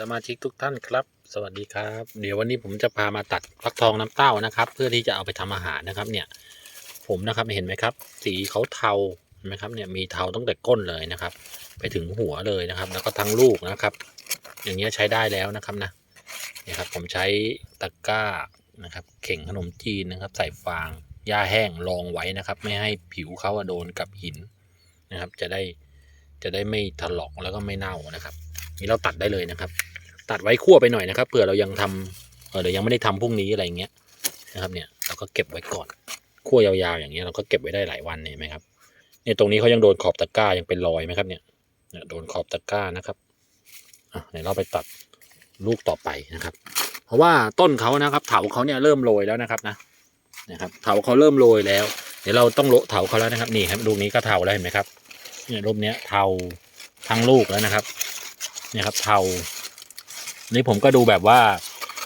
สมาชิกทุกท่านครับ สวัสดีครับ เดี๋ยววันนี้ผมจะพามาตัดฟักทองน้ำเต้านะครับ เพื่อที่จะเอาไปทำอาหารนะครับ เนี่ย ผมนะครับเห็นไหมครับ สีเขาเทาเห็นไหมครับ เนี่ยมีเทาตั้งแต่ก้นเลยนะครับ ไปถึงหัวเลยนะครับ แล้วก็ทั้งลูกนะครับ อย่างเงี้ยใช้ได้แล้วนะครับนะเนี่ยครับผมใช้ตะกร้านะครับ เข่งขนมจีนนะครับ ใส่ฟางหญ้าแห้งรองไว้นะครับ ไม่ให้ผิวเขาโดนกับหินนะครับ จะได้จะได้ไม่ถลอกแล้วก็ไม่เน่านะครับ นี่เราตัดได้เลยนะครับ ตัดไว้คั่วไปหน่อยนะครับเผื่อเรายังทำเออเดี๋ยวยังไม่ได้ทำพรุ่งนี้อะไรเงี้ยนะครับเนี่ยเราก็เก็บไว้ก่อนคั่วยาวๆอย่างเงี้ยเราก็เก็บไว้ได้หลายวันเห็นไหมครับเนี่ยตรงนี้เขายังโดนขอบตะกร้ายังเป็นรอยไหมครับเนี่ยโดนขอบตะกร้านะครับอะเดี๋ยวเราไปตัดลูกต่อไปนะครับ เพราะว่าต้นเขานะครับเถาเขาเนี่ยเริ่มโรยแล้วนะครับนะนะครับเถาเขาเริ่มโรยแล้ว เดี๋ยวเราต้องโละเถาเขาแล้วนะครับนี่ครับลูกนี้ก็เถาแล้วเห็นไหมครับเนี่ยรูปเนี้ยเทาทั้งลูกแล้วนะครับ นี่ยครับเทานี่ผมก็ดูแบบว่า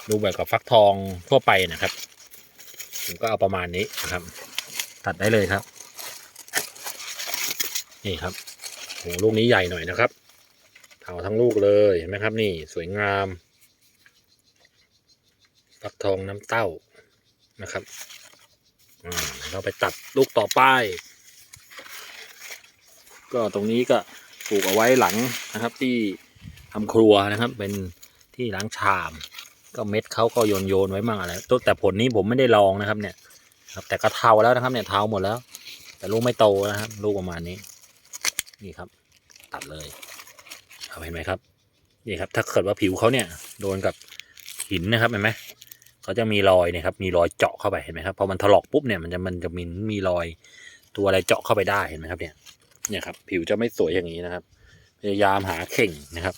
ดูแบบกับฟักทองทั่วไปนะครับ ผมก็เอาประมาณนี้นะครับ ตัดได้เลยครับ นี่ครับโหลูกนี้ใหญ่หน่อยนะครับเทาทั้งลูกเลยเห็นไหมครับ นี่สวยงามฟักทองน้ำเต้านะครับอ่าเราไปตัดลูกต่อไป ก็ตรงนี้ก็ปลูกเอาไว้หลังนะครับที่ ทำครัวนะครับ เป็นที่ล้างชาม ก็เม็ดเขาก็โยนโยนไว้มั่งอะไรตัวแต่ผลนี้ผมไม่ได้ลองนะครับเนี่ยครับแต่ก็เทาแล้วนะครับเนี่ยเทาหมดแล้ว แต่ลูกไม่โตนะครับลูกประมาณนี้ นี่ครับ ตัดเลยเอาเห็นไหมครับนี่ครับ ถ้าเกิดว่าผิวเขาเนี่ยโดนกับหินนะครับเห็นไหมเขาจะมีรอยนี่ยครับ มีรอยเจาะเข้าไปเห็นไหมครับพอมันถลอกปุ๊บเนี่ยมันจะมันจะมีมีรอยตัวอะไรเจาะเข้าไปได้เห็นไหมครับเนี่ยเนี่ยครับ ผิวจะไม่สวยอย่างนี้นะครับ พยายามหาเข่งนะครับ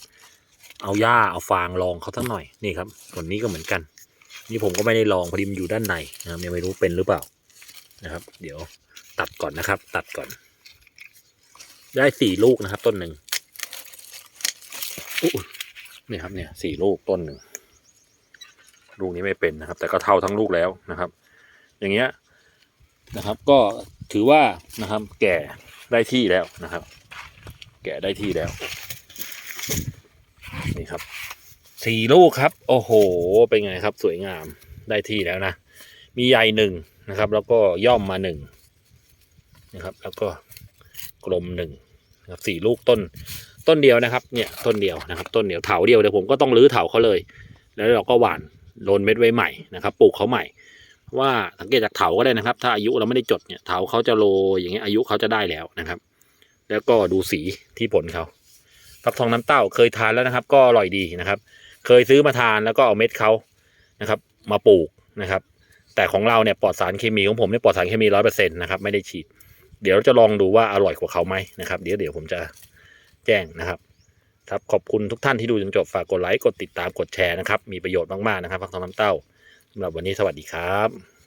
เอาหญ้าเอาฟางรองเขาสักหน่อยนี่ครับส่วนนี้ก็เหมือนกัน นี่ผมก็ไม่ได้ลองพอดีมันอยู่ด้านในนะครับยังไม่รู้เป็นหรือเปล่านะครับ เดี๋ยวตัดก่อนนะครับ ตัดก่อน ได้สี่ลูกนะครับ ต้นหนึ่งนี่ครับเนี่ยสี่ลูกต้นหนึ่งลูกนี้ไม่เป็นนะครับ แต่ก็เท่าทั้งลูกแล้วนะครับ อย่างเงี้ยนะครับ ก็ถือว่านะครับ แก่ได้ที่แล้วนะครับ แกะได้ที่แล้ว นี่ครับสี่ลูกครับ โอ้โห เป็นไงครับ สวยงามได้ที่แล้วนะ มีใหญ่หนึ่งนะครับ แล้วก็ย่อมมาหนึ่งนะครับ แล้วก็กลมหนึ่งนะครับสี่ลูกต้นต้นเดียวนะครับ เนี่ยต้นเดียวนะครับ ต้นเดียวเถาเดียวเดี๋ยวผมก็ต้องรื้อเถาเขาเลย แล้วเราก็หว่านโลนเม็ดไว้ใหม่นะครับ ปลูกเขาใหม่ ว่าสังเกตจากเถาก็ได้นะครับ ถ้าอายุเราไม่ได้จดเนี่ยเถาเขาจะโรยอย่างเงี้ยอายุเขาจะได้แล้วนะครับ แล้วก็ดูสีที่ผลเขา ฟักทองน้ำเต้าเคยทานแล้วนะครับ ก็อร่อยดีนะครับ เคยซื้อมาทานแล้วก็เอาเม็ดเขานะครับ มาปลูกนะครับ แต่ของเราเนี่ยปลอดสารเคมีของผมเนี่ยปลอดสารเคมีร้อยเปอร์เซ็นต์นะครับไม่ได้ฉีด เดี๋ยวจะลองดูว่าอร่อยกว่าเขาไหมนะครับเดี๋ยวเดี๋ยวผมจะแจ้งนะครับครับขอบคุณทุกท่านที่ดูจนจบฝากกดไลค์กดติดตามกดแชร์นะครับ มีประโยชน์มากๆนะครับฟักทองน้ำเต้าสำหรับวันนี้สวัสดีครับ